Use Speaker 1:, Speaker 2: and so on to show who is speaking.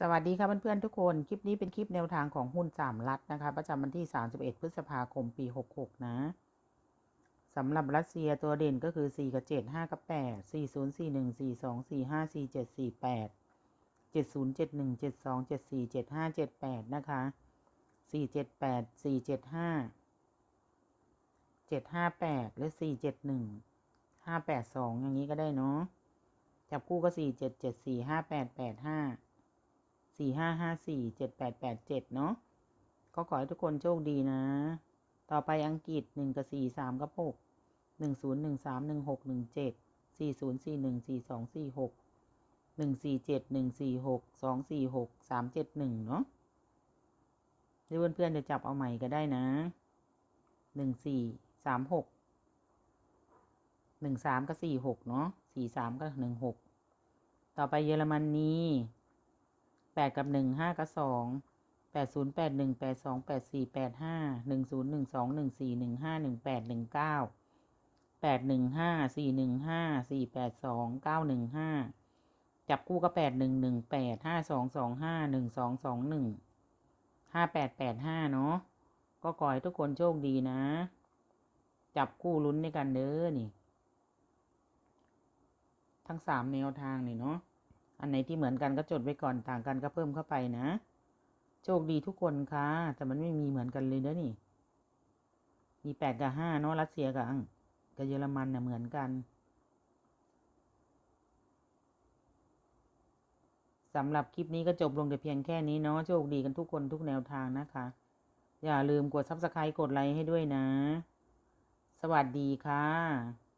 Speaker 1: สวัสดีครับเพื่อนๆทุกคน คลิปนี้เป็นคลิปแนวทางของหุ้นสามรัฐนะคะ ประจำวันที่ 31 พฤษภาคมปี 66 นะสำหรับรัสเซียตัวเด่นก็คือ 4 กับ 7 5 กับ 8 4 0 4 1 4 2 4 5 4 7 4 8 7 0 7 1 7 2 7 4 7 5 7 8 นะคะ 4 7 8 4 7 5 7 5 8 หรือ 4 7 1 5 8 2 อย่างนี้ก็ได้เนาะจับคู่ก็ 4 7 7 4 5 8 8 5 สี่ห้าห้าสี่เจ็ดแปดแปดเจ็ดเนาะก็ขอให้ทุกคนโชคดีนะ ต่อไปอังกฤษหนึ่งกับสี่สามกับหกหนึ่งศูนย์หนึ่งสามหนึ่งหกหนึ่งเจ็ดสี่ศูนย์สี่หนึ่งสี่สองสี่หกหนึ่งสี่เจ็ดหนึ่งสี่หกสองสี่หกสามเจ็ดหนึ่งเนาะหรือเพื่อนๆจะจับเอาใหม่ก็ได้นะหนึ่งสี่สามหกหนึ่งสามกับสี่หกเนาะสี่สามกับหนึ่งหกต่อไปเยอรมนี แปดกับหนึ่งห้ากับสองแปดศูนย์แปดหนึ่งแปดสองแปดสี่แปดห้าหนึ่งศูนย์หนึ่งสองหนึ่งสี่หนึ่งห้าหนึ่งแปดหนึ่งเก้าแปดหนึ่งห้าสี่หนึ่งห้าสี่แปดสองเก้าหนึ่งห้าจับคู่ก็แปดหนึ่งหนึ่งแปดห้าสองสองห้าหนึ่งสองสองหนึ่งห้าแปดแปดห้าเนาะก็ขอให้ทุกคนโชคดีนะ จับคู่ลุ้นด้วยกันเด้อนี่ ทั้งสามแนวทางนี่เนาะ อันไหนที่เหมือนกันก็จดไว้ก่อนต่างกันก็เพิ่มเข้าไปนะ โชคดีทุกคนค่ะ แต่มันไม่มีเหมือนกันเลยนะนี่ มีแปดกับห้าเนาะรัสเซียกับอังกับเยอรมันเน่ะเหมือนกันสำหรับคลิปนี้ก็จบลงแต่เพียงแค่นี้เนาะโชคดีกันทุกคนทุกแนวทางนะคะ อย่าลืมกดซับสไครต์กดไลค์ให้ด้วยนะ สวัสดีค่ะ